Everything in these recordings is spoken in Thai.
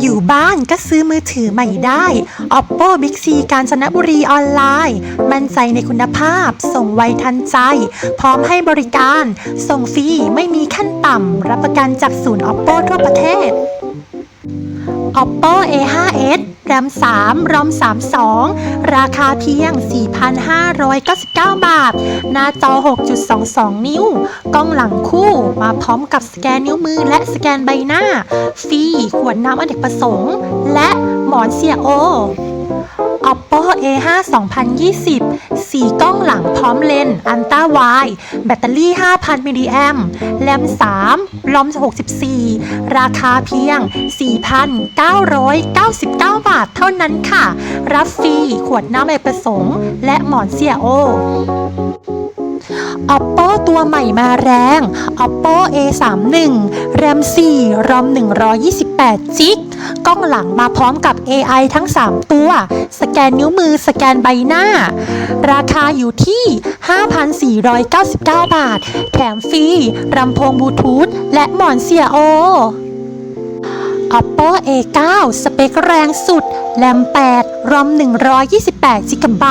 อยู่บ้านก็ซื้อมือถือใหม่ได้ Oppo Big C กาญจนบุรีออนไลน์ มั่นใจในคุณภาพ ส่งไวทันใจ พร้อมให้บริการ ส่งฟรีไม่มีขั้นต่ำ รับประกันจากศูนย์ Oppo ทั่วประเทศ Oppo A5s RAM 3 ROM 32 ราคาเพียง 4,599 บาท หน้าจอ 6.22 นิ้ว กล้องหลังคู่มาพร้อมกับสแกนนิ้วมือและสแกนใบหน้า ฟรีขวดน้ำอเนกประสงค์ และหมอนเสียโอ Oppo A5 2020สีกล้องหลังพร้อมเลนส์อันต้าไวแบตเตอรี่ 5,000มิลลิแอมแรม 3 ลอม 64 ราคาเพียง 4,999 บาทเท่านั้นค่ะ รับฟรีขวดน้ำอเนกประสงค์ และหมอนเสียโอ Oppo ตัวใหม่มาแรง Oppo A31 RAM 4 ROM 128จิกกล้องหลังมาพร้อมกับ AI ทั้ง 3 ตัว สแกนนิ้วมือสแกนใบหน้า ราคาอยู่ที่ 5,499 บาท แถมฟรีลำโพงบลูทูธและหมอนเสียโอ Oppo A9 สเปคแรงสุด แรม 8 รอม 128 g b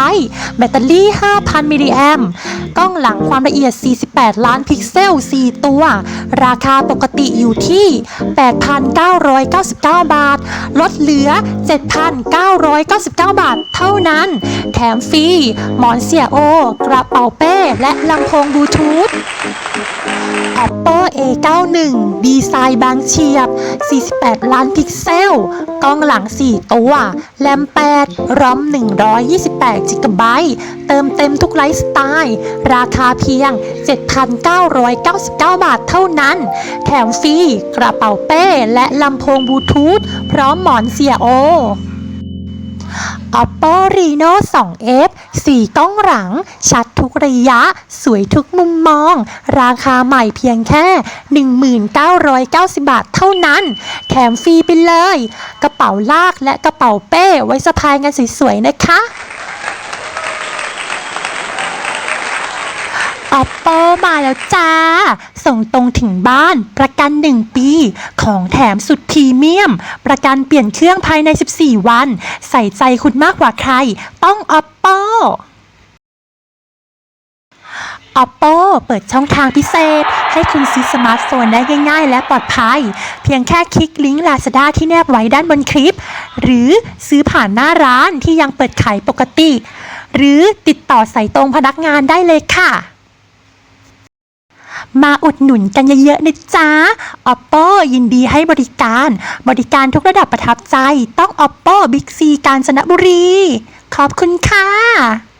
แบตเตอรี่ 5,000 มิลลิแอมกล้องหลังความละเอียด 48 ล้านพิกเซล 4 ตัว ราคาปกติอยู่ที่ 8,999 บาท ลดเหลือ 7,999 บาทเท่านั้น แถมฟรีหมอนเสียโอ กระเป๋าเป้ และลำโพงบลูทูธ Oppo A91 ดีไซน์บางเฉียบ 48ล้านพิกเซล กล้องหลัง 4 ตัว แรม 8 รอม 128 จิกะไบต์ เติมเต็มทุกไลฟ์สไตล์ ราคาเพียง 7,999 บาทเท่านั้น แถมฟรีกระเป๋าเป้ และลำโพงบลูทูธพร้อมหมอนเสียโอ Oppo Reno 2F สีกล้องหลัง ชัดทุกระยะ สวยทุกมุมมอง ราคาใหม่เพียงแค่ 1990 บาทเท่านั้น แถมฟรีไปเลย กระเป๋าลากและกระเป๋าเป้ไว้สะพายกันสวยๆนะคะ Oppo มาแล้วจ้า ส่งตรงถึงบ้าน ประกัน 1 ปี ของแถมสุดพรีเมียม ประกันเปลี่ยนเครื่องภายใน 14 วัน ใส่ใจคุณมากกว่าใคร ต้อง Oppo Oppo เปิดช่องทางพิเศษ ให้คุณซื้อสมาร์ทโฟนได้ง่าย ๆ และปลอดภัย เพียงแค่คลิกลิงก์ Lazada ที่แนบไว้ด้านบนคลิป หรือซื้อผ่านหน้าร้านที่ยังเปิดขายปกติ หรือติดต่อสายตรงพนักงานได้เลยค่ะ มาอุดหนุนกันเยอะๆนะจ๊ะ Oppo ยินดีให้บริการ บริการทุกระดับประทับใจ ต้อง Oppo Big C กาญจนบุรี ขอบคุณค่ะ